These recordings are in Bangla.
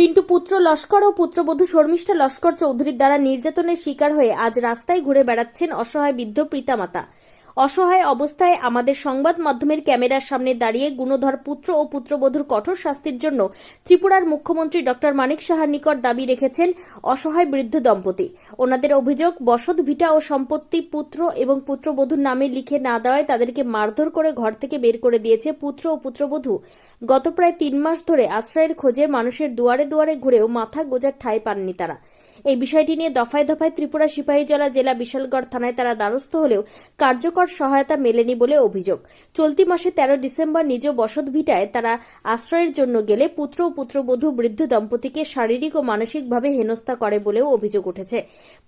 পিন্টু পুত্র লস্কর ও পুত্রবধূ শর্মিষ্ঠা লস্কর চৌধুরীর দ্বারা নির্যাতনের শিকার হয়ে আজ রাস্তায় ঘুরে বেড়াচ্ছেন অসহায় বৃদ্ধ পিতামাতা অসহায় অবস্থায় আমাদের সংবাদ মাধ্যমের ক্যামেরার সামনে দাঁড়িয়ে গুণধর পুত্র ও পুত্রবধূর কঠোর শাস্তির জন্য ত্রিপুরার মুখ্যমন্ত্রী ডক্টর মানিক সাহার নিকট দাবি রেখেছেন অসহায় বৃদ্ধ দম্পতি। ওনাদের অভিযোগ, বসত ভিটা ও সম্পত্তি পুত্র এবং পুত্রবধূর নামে লিখে না দেওয়ায় তাদেরকে মারধর করে ঘর থেকে বের করে দিয়েছে পুত্র ও পুত্রবধূ। গত প্রায় তিন মাস ধরে আশ্রয়ের খোঁজে মানুষের দুয়ারে দুয়ারে ঘুরেও মাথা গোজার ঠাঁই পাননি তারা। এই বিষয়টি নিয়ে দফায় দফায় ত্রিপুরা সিপাহীজলা জেলা বিশালগড় থানায় তারা দ্বারস্থ হলেও কার্যকর সহায়তা মেলেনি বলে অভিযোগ। চলতি মাসে তেরো ডিসেম্বর নিজ বসত ভিটায় তারা আশ্রয়ের জন্য গেলে পুত্র ও পুত্রবধূ বৃদ্ধ দম্পতিকে শারীরিক ও মানসিকভাবে হেনস্থা করে বলেও অভিযোগ উঠেছে।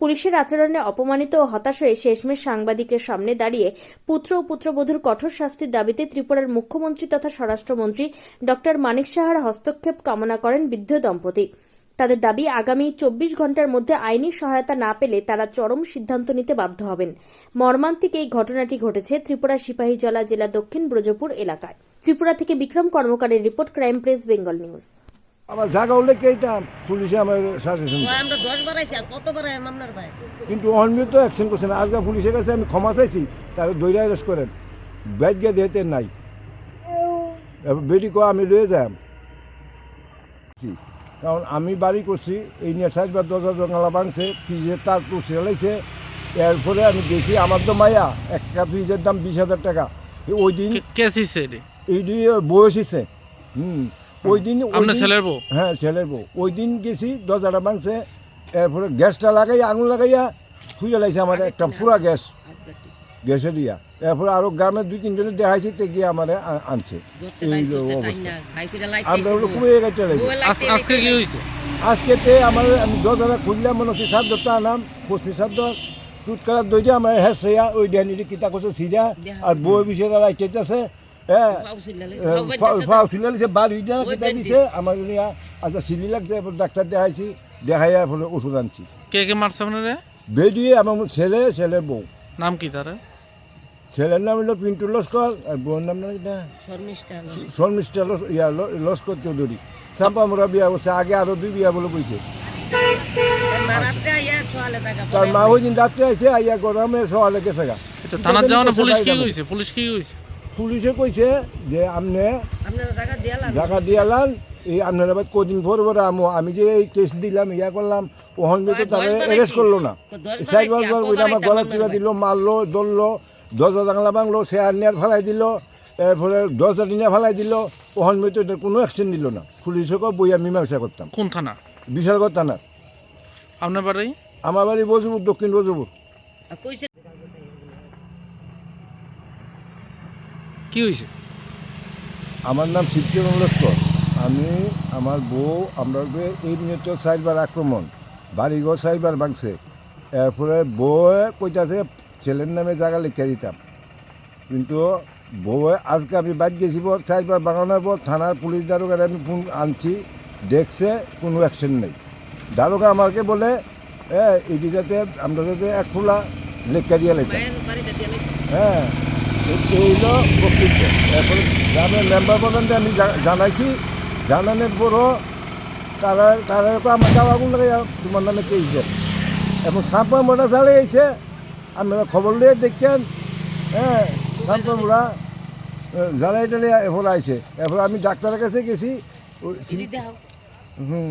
পুলিশের আচরণে অপমানিত ও হতাশ হয়ে শেষমেশ সাংবাদিকের সামনে দাঁড়িয়ে পুত্র ও পুত্রবধূর কঠোর শাস্তির দাবিতে ত্রিপুরার মুখ্যমন্ত্রী তথা স্বরাষ্ট্রমন্ত্রী ডক্টর মানিক সাহার হস্তক্ষেপ কামনা করেন বৃদ্ধ দম্পতি। তাদের দাবি আগামী চব্বিশ ঘণ্টার মধ্যে আইনি সহায়তা না পেলে তারা চরম সিদ্ধান্ত নিতে বাধ্য হবেন। মর্মান্তিক এই ঘটনাটি ঘটেছে ত্রিপুরা সিপাহী সিপাহীজলা জেলা দক্ষিণ ব্রজপুর এলাকায়। ত্রিপুরা থেকে Bikram কর্মকারের report crime press Bengal news. আমার জায়গা উল্লেখ এইটা? পুলিশে আমার শাসন আমরা দশ বার আইসি আর কত আইম আপনার ভাই? কিন্তু অন্য তো অ্যাকশন করছে না। আজকে পুলিশের কাছে আমি ক্ষমা চাইছি তারা দৈরা অ্যারেস্ট করেন। ব্যাগ গিয়ে দিতে নাই। এবার বেটি কো আমি লয়ে যাই কারণ আমি বাড়ি করছি এই নিয়ে সাইড বা দরজা জঙ্গালা ভাঙছে ফ্রিজের তার তুলছে লাইছে এরপরে আমি দেখি আমার তো মায়া একটা ফ্রিজের দাম বিশ হাজার টাকা। ওই দিন এই দিয়ে বয়স হুম ওই দিন ছেলের বউ? হ্যাঁ ছেলের বউ। ওই দিন গেছি দরজাটা ভাঙছে এরপরে গ্যাসটা লাগাইয়া আগুন লাগাইয়া খুঁজে লাইছে আমার একটা পুরা গ্যাস। গ্যাসে দিয়া। এরপরে আরও গ্রামের দুই তিনজনে দেখাইছি তে গিয়ে আমার আনছে। এই আমরা হলো কুয়ে গেছে আজকে কি হয়েছে আজকে তে আমার আমি দরজাটা খুললাম মনে হচ্ছে সাত দরটা আনাম পশ্চিম সাত দর টুটকারার দইটা আমার হ্যাঁ সেয়া ওই ড্যানিটি কিতা করছে সিজা। আর বউ বিষয়ে তারা আইটেছে হ্যাঁ ফাও সিলালিছে হইতে না কিতা দিছে আমার আচ্ছা সিলি লাগছে ডাক্তার দেখাইছি দেখাইয়া ফলে ওষুধ আনছি। কে কে মারছে আপনারে? বেরিয়ে আমার ছেলে ছেলে বউ। নাম কি তার? ছেলের নাম হলো পিন্টু লস্কর আর বউর নাম না শর্মিষ্ঠা ইয়া লস্কর চৌধুরী। চাম্পা মোরা বিয়া করছে আগে আরও দুই বিয়া বলে কইছে। তার মা ওই দিন রাত্রে আইছে আইয়া গরমে সকালে গেছে গা। আচ্ছা থানার যাওয়া পুলিশ কি কইছে? পুলিশ কি কইছে? পুলিশে কইছে যে আপনি জায়গা দিয়ালান এই আপনার আবার কদিন পর পরে আমো আমি যে এই কেস দিলাম ইয়া করলাম ওখান তো তারা অ্যারেস্ট করল না। সাইড আমার গলা চিরা দিল মারলো দললো দরজা জানলা ভাঙলো সে আনিয়ার ফেলাই দিল এরপরে দরজা টিনিয়া ফেলাই দিল ওখান মতো কোনো অ্যাকশন নিল না। পুলিশকে বইয়া মীমাংসা করতাম। কোন থানা? বিশালগড় থানা। আপনার বাড়ি? আমার বাড়ি বজবুর দক্ষিণ বজবুর। কি হয়েছে আমার নাম শিবচরণ লস্কর আমি আমার বউ আমরা এই নিয়ে তো চারবার আক্রমণ বাড়িঘর চারবার ভাঙছে। এরপরে বউ কইতাছে ছেলের নামে জায়গা লিখে দিতাম। কিন্তু বউয়ে আজকে আমি বাদ গেছি পর চারবার বাগানোর পর থানার পুলিশ দারোগার আমি ফোন আনছি দেখছে কোনো অ্যাকশন নেই। দারোগা আমাকে বলে হ্যাঁ এটি যাতে আমরা যাতে এক খোলা লেখা দিয়ে লেখা হ্যাঁ এই- এই হলো বক্তব্য। এরপরে গ্রামের মেম্বার বলেন আমি জানাইছি। জানানোর পরও তারা তারা তো আমার যাওয়া গুলো তোমার নামে কেস দেন এখন সাম্পা মোটা চালে আপনারা খবর নিয়ে দেখছেন। হ্যাঁ সাম্পা মুড়া জানাই টালে এরপর আইছে এরপর আমি ডাক্তারের কাছে গেছি। হুম